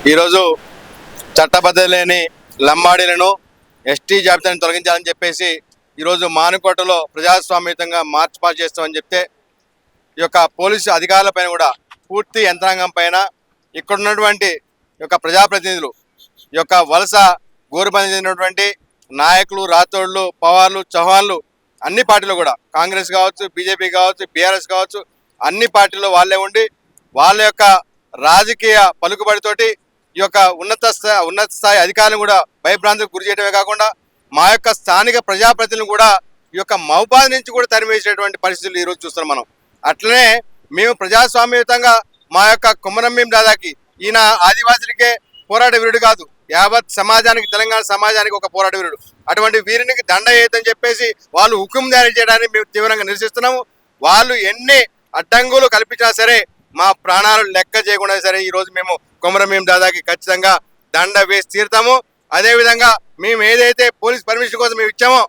ఈరోజు చట్టబద్ధత లేని లంబాడీలను ఎస్టీ జాబితాను తొలగించాలని చెప్పేసి ఈరోజు మానుకోటలో ప్రజాస్వామ్యతంగా మార్చ్ పాస్ చేస్తామని చెప్తే ఈ యొక్క పోలీసు అధికారులపైన కూడా పూర్తి యంత్రాంగం పైన ఇక్కడ ఉన్నటువంటి యొక్క ప్రజాప్రతినిధులు ఈ యొక్క వలస గోరుబంది చెందినటువంటి నాయకులు రాతోళ్ళు పవార్లు చౌహాన్లు అన్ని పార్టీలు కూడా కాంగ్రెస్ కావచ్చు బీజేపీ కావచ్చు బీఆర్ఎస్ కావచ్చు అన్ని పార్టీల్లో వాళ్ళే ఉండి వాళ్ళ యొక్క రాజకీయ పలుకుబడితోటి ఈ యొక్క ఉన్నత స్థాయి ఉన్నత స్థాయి అధికారులను కూడా భయభ్రాంతికి గురి చేయడమే కాకుండా మా యొక్క స్థానిక ప్రజాప్రతినిధులు కూడా ఈ యొక్క మహబాద్ నుంచి కూడా తరిమేసేటువంటి పరిస్థితులు ఈరోజు చూస్తున్నాం మనం. అట్లనే మేము ప్రజాస్వామ్యయుతంగా మా యొక్క కుమ్మరమ్మీం దాదాకి ఈయన ఆదివాసులకే పోరాట వీరుడు కాదు యావత్ సమాజానికి తెలంగాణ సమాజానికి ఒక పోరాట వీరుడు. అటువంటి వీరునికి దండ వేయదని చెప్పేసి వాళ్ళు హుకుం జారీ చేయడానికి మేము తీవ్రంగా నిరసిస్తున్నాము. వాళ్ళు ఎన్ని అడ్డంగులు కల్పించినా సరే మా ప్రాణాలు లెక్క చేయకుండా సరే ఈరోజు మేము కొమరమీం దాదాకి ఖచ్చితంగా దండ వేసి తీరుతాము. అదేవిధంగా మేము ఏదైతే పోలీస్ పర్మిషన్ కోసం మేము ఇచ్చామో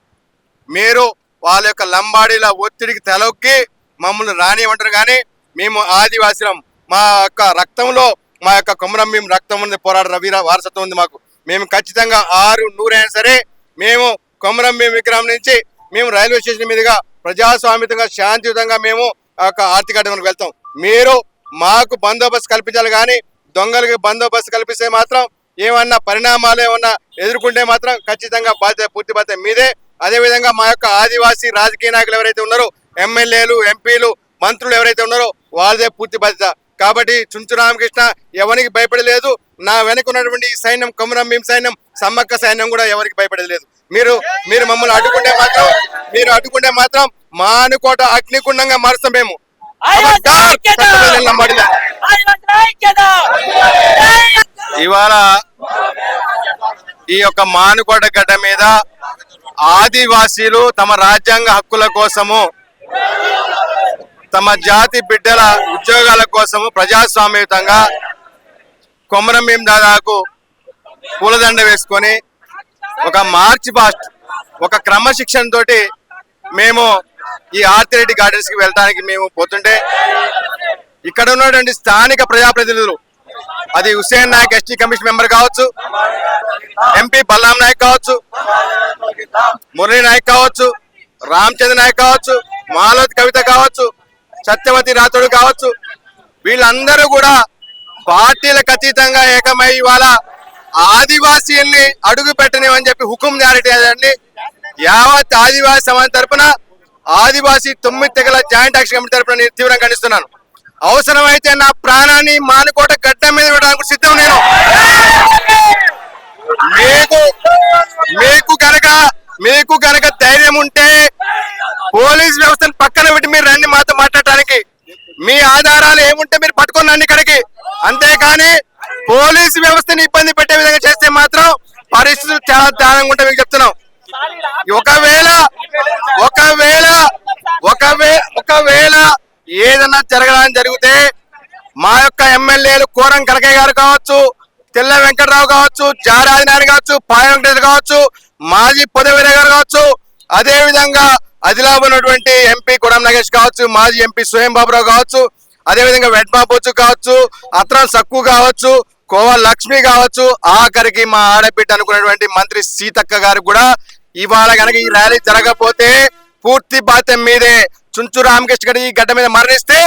మీరు వాళ్ళ యొక్క లంబాడీల ఒత్తిడికి తలొక్కి మమ్మల్ని రానివ్వంటారు. కానీ మేము ఆదివాసీలం. మా యొక్క రక్తంలో మా యొక్క కొమరం రక్తం ఉంది. పోరాట వీర వారసత్వం ఉంది మాకు. మేము ఖచ్చితంగా ఆరు నూరైనా సరే మేము కొమరం భీం విగ్రహం నుంచి మేము రైల్వే స్టేషన్ మీదుగా ప్రజాస్వామ్యంగా శాంతియుతంగా మేము యొక్క ఆర్థిక అడ్డంకులకు వెళ్తాం. మీరు మాకు బందోబస్తు కల్పించాలి కానీ దొంగలకి బందోబస్తు కల్పిస్తే మాత్రం ఏమన్నా పరిణామాలు ఏమన్నా ఎదుర్కొంటే మాత్రం ఖచ్చితంగా బాధ్యత పూర్తి బాధ్యత మీదే. అదేవిధంగా మా యొక్క ఆదివాసీ రాజకీయ నాయకులు ఎవరైతే ఉన్నారో ఎమ్మెల్యేలు ఎంపీలు మంత్రులు ఎవరైతే ఉన్నారో వాళ్ళదే పూర్తి బాధ్యత. కాబట్టి చుంచు రామకృష్ణ ఎవరికి భయపడలేదు. నా వెనక ఉన్నటువంటి సైన్యం కొమరం భీం సైన్యం సమ్మక్క సైన్యం కూడా ఎవరికి భయపడలేదు. మీరు మీరు మమ్మల్ని అడ్డుకుంటే మాత్రం మీరు అడ్డుకుంటే మాత్రం మానుకోట అగ్నికుండంగా మారుస్తాం మేము. ఇవాళ ఈ యొక్క మానుకోట గడ్డ మీద ఆదివాసీలు తమ రాజ్యాంగ హక్కుల కోసము తమ జాతి బిడ్డల ఉద్యోగాల కోసము ప్రజాస్వామ్యయుతంగా కొమరం దాదాకు పూలదండ వేసుకొని ఒక మార్చ్ పాస్ట్ ఒక క్రమశిక్షణతోటి మేము ఈ ఆర్తిరెడ్డి గార్డెన్స్కి వెళ్ళడానికి మేము పోతుంటే ఇక్కడ ఉన్నటువంటి స్థానిక ప్రజాప్రతినిధులు అది Hussain Naik ST commission member కావచ్చు ఎంపీ బల్లాం నాయక్ కావచ్చు మురళీ నాయక్ కావచ్చు రామచంద్ర నాయక్ కావచ్చు మాలోత్ కవిత కావచ్చు సత్యవతి రాథోడ్ కావచ్చు వీళ్ళందరూ కూడా పార్టీలకు అతీతంగా ఏకమై ఇవాళ ఆదివాసీల్ని అడుగు పెట్టనివని చెప్పి హుకుం జారీ చేయాలని యావత్ ఆదివాసీ సమాజం తరపున ఆదివాసీ తొమ్మిది తెగల జాయింట్ యాక్షన్ కమిటీ తరఫున నేను తీవ్రంగా ఖండిస్తున్నాను. అవసరమైతే నా ప్రాణాన్ని మానుకోట గడ్డ మీద పెట్టడానికి సిద్ధం నేను. మీకు మీకు కనుక మీకు కనుక ధైర్యం ఉంటే పోలీస్ వ్యవస్థను పక్కన పెట్టి మీరు రండి మాతో మాట్లాడటానికి. మీ ఆధారాలు ఏముంటే మీరు పట్టుకొని రండి ఇక్కడికి. అంతేకాని పోలీసు వ్యవస్థని ఇబ్బంది పెట్టే విధంగా చేస్తే మాత్రం పరిస్థితులు చాలా దారుణంగా ఉంటాయి. మీకు చెప్తున్నాం. ఒకవేళ ఒకవేళ ఒకవే ఒకవేళ ఏదన్నా జరగడానికి జరిగితే మా యొక్క ఎమ్మెల్యేలు కోరం కనకయ్య గారు కావచ్చు తెల్ల వెంకటరావు కావచ్చు జారాది నాయుడు కావచ్చు పాయ వెంకటేశ్వర కావచ్చు మాజీ పొదవీర గారు కావచ్చు అదే విధంగా ఉన్నటువంటి ఎంపీ కొడం నగేష్ కావచ్చు మాజీ ఎంపీ స్వయం బాబురావు కావచ్చు అదే విధంగా వెడ్మాబోచు కావచ్చు అత్రం సక్కు కావచ్చు కోవ లక్ష్మి కావచ్చు ఆఖరికి మా ఆడబిడ్డ అనుకున్నటువంటి మంత్రి సీతక్క గారు కూడా ఇవాళ కనుక ఈ ర్యాలీ జరగకపోతే పూర్తి బాధ్యం మీదే. చుంచు రామకృష్ణ గడి ఈ గడ్డ మీద మరణిస్తే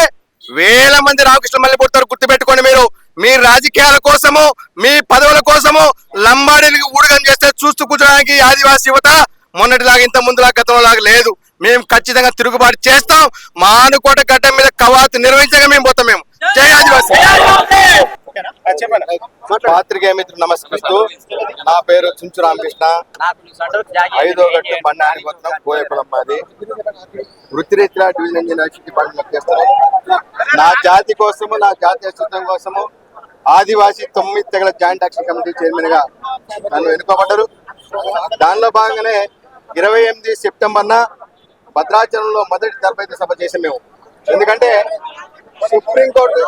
వేల మంది రామకృష్ణ మళ్ళీ పుడతారు. గుర్తుపెట్టుకోండి మీరు. మీ రాజకీయాల కోసము మీ పదవుల కోసము లంబాడీలకు ఊడగం చేస్తే చూస్తూ కూర్చోడానికి ఆదివాసి ఆదివాసీ యువత మొన్నటిలాగా ఇంత ముందులా గతంలో లాగా లేదు. మేము ఖచ్చితంగా తిరుగుబాటు చేస్తాం. మానుకోట గడ్డ మీద కవాతు నిర్వహించగా మేము పోతాం మేము. జై ఆదివాసీ. పాత్రికేయ మిత్రులు నమస్కరిస్తూ నా పేరు చుంచు రామకృష్ణ. ఐదో గట్టు బండాని వస్తున్నాం కోయకులం మాది. వృత్తిరీత్యా డివిజన్ ఇంజనీర్ డిపార్ట్మెంట్ చేస్తున్నాను నా జాతి కోసము నా జాతి అస్తిత్వం కోసము ఆదివాసీ తొమ్మిది తెగల జాయింట్ యాక్షన్ కమిటీ చైర్మన్గా నన్ను ఎన్నుకోబడ్డారు దానిలో భాగంగానే ఇరవై ఎనిమిది సెప్టెంబర్న భద్రాచలంలో మొదటి దళపతి సభ చేసాం మేము. ఎందుకంటే సుప్రీంకోర్టు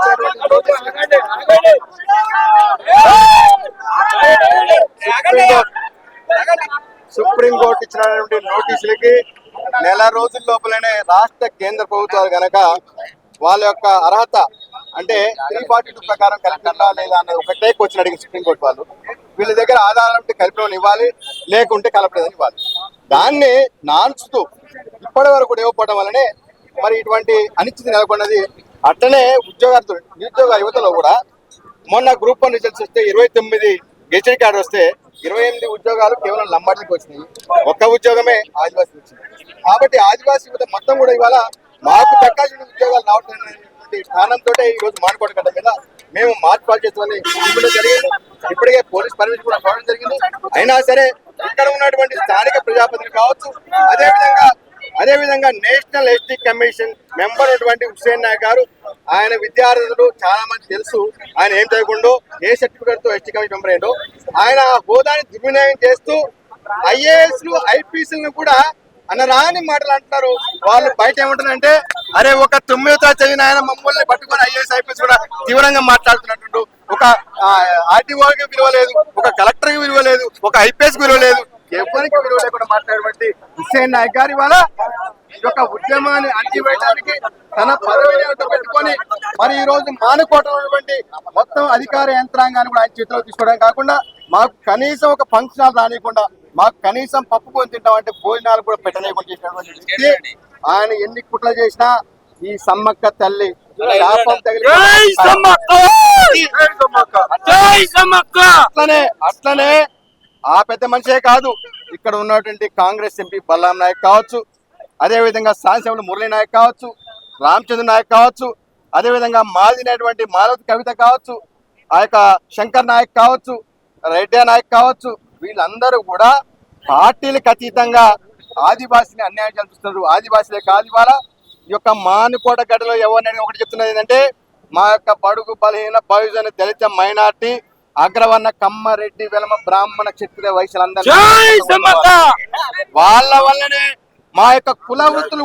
కోర్టు సుప్రీంకోర్టు ఇచ్చినటువంటి నోటీసులకి నెల రోజుల లోపలనే రాష్ట్ర కేంద్ర ప్రభుత్వాలు కనుక వాళ్ళ యొక్క అర్హత అంటే త్రీ ఫార్టీ టూ ప్రకారం కలెక్టర్లా లేదా అన్నది ఒకటే క్వశ్చన్ అడిగింది సుప్రీంకోర్టు వాళ్ళు. వీళ్ళ దగ్గర ఆధారం ఉంటే కలిపిన ఇవ్వాలి లేకుంటే కలపలేదని ఇవ్వాలి. దాన్ని నాన్చుతూ ఇప్పటి వరకు కూడా ఇవ్వకపోవడం వల్లనే మరి ఇటువంటి అనిశ్చితి నెలకొన్నది అట్లనే ఉద్యోగార్థులు నిరుద్యోగ యువతలో కూడా మొన్న గ్రూప్ వన్ రిజల్ట్స్ వస్తే ఇరవై తొమ్మిది గెజెట్ కార్డు వస్తే ఇరవై ఎనిమిది ఉద్యోగాలు కేవలం లంబాడికి వచ్చినాయి. ఒక్క ఉద్యోగమే ఆదివాసీ వచ్చింది. కాబట్టి ఆదివాసీ యువత మొత్తం కూడా ఇవాళ మాకు దక్కాల్సిన ఉద్యోగాలు రావట్లేదు స్థానంతో ఈ రోజు మాట్లాడుకోవడం కదా మేము మార్చ్ పాలు చేస్తామని ఇప్పుడు జరిగింది. ఇప్పటికే పోలీస్ పర్మిషన్ కూడా రావడం జరిగింది. అయినా సరే ఇక్కడ ఉన్నటువంటి స్థానిక ప్రజాప్రతినిధులు కావచ్చు అదేవిధంగా అదేవిధంగా నేషనల్ ఎస్టీ కమిషన్ మెంబర్ ఉన్నటువంటి హుసేన్ నాయక్ గారు ఆయన విద్యార్థులు చాలా మంది తెలుసు. ఆయన ఏం చదువుకుండో ఏ సర్టిఫికేట్తో ఎస్టీ కమిషన్ మెంబర్ ఏంటో ఆయన హోదాని దుర్వినియోగం చేస్తూ ఐఏఎస్ ఐపీఎస్లను కూడా కూడా రాని మాటలు అంటున్నారు. వాళ్ళు బయట ఏమంటారంటే అరే ఒక తొమ్మిదో తరగతి చదివిన ఆయన మమ్మల్ని పట్టుకొని ఐఏఎస్ ఐపీఎస్ కూడా తీవ్రంగా మాట్లాడుతున్నట్టు ఒక ఆర్టీఓకి విలువ లేదు ఒక కలెక్టర్కి విలువ లేదు ఒక ఐపీఎస్ విలువ లేదు. ఎవరికి విలువ లేకుండా మాట్లాడబట్టి హుస్సేన్ నాయక్ గారి వల్ల యొక్క ఉద్యమాన్ని అణిచివేయడానికి తన పదవిని వెంట పెట్టుకొని మరి ఈ రోజు మానుకోవటం ఉన్నటువంటి మొత్తం అధికార యంత్రాంగాన్ని కూడా ఆయన చేతిలో తీసుకోవడం కాకుండా మాకు కనీసం ఒక ఫంక్షన్ హాల్ రానియకుండా మాకు కనీసం పప్పు కొని తింటామంటే భోజనాలు కూడా పెట్టలేకుండా చేసినటువంటి వ్యక్తి ఆయన ఎన్ని కుట్రలు చేసినా ఈ సమ్మక్క తల్లి అట్లనే అట్లనే ఆ పెద్ద మనిషే కాదు. ఇక్కడ ఉన్నటువంటి కాంగ్రెస్ ఎంపీ బల్లాం నాయక్ కావచ్చు. అదే విధంగా శాసనసభ్యులు మురళీ నాయక్ కావచ్చు రామచంద్ర నాయక్ కావచ్చు అదే విధంగా మాదినటువంటి మాలవతి కవిత కావచ్చు ఆ యొక్క శంకర్ నాయక్ కావచ్చు రెడ్డి నాయక్ కావచ్చు వీళ్ళందరూ కూడా పార్టీలకు అతీతంగా ఆదివాసిని అన్యాయం చేస్తున్నారు. ఆదివాసులే కాదు ఇవాళ ఈ యొక్క మానుకోట గడ్డలో ఎవరినైనా ఒకటి చెప్తున్నది ఏంటంటే మా యొక్క బడుగు బలహీన బహుజన దళిత మైనార్టీ అగ్రవర్ణ కమ్మారెడ్డి వెలమ బ్రాహ్మణ క్షత్రియ సమ్మక్క వాళ్ళ వల్లనే మా యొక్క కుల వృత్తులు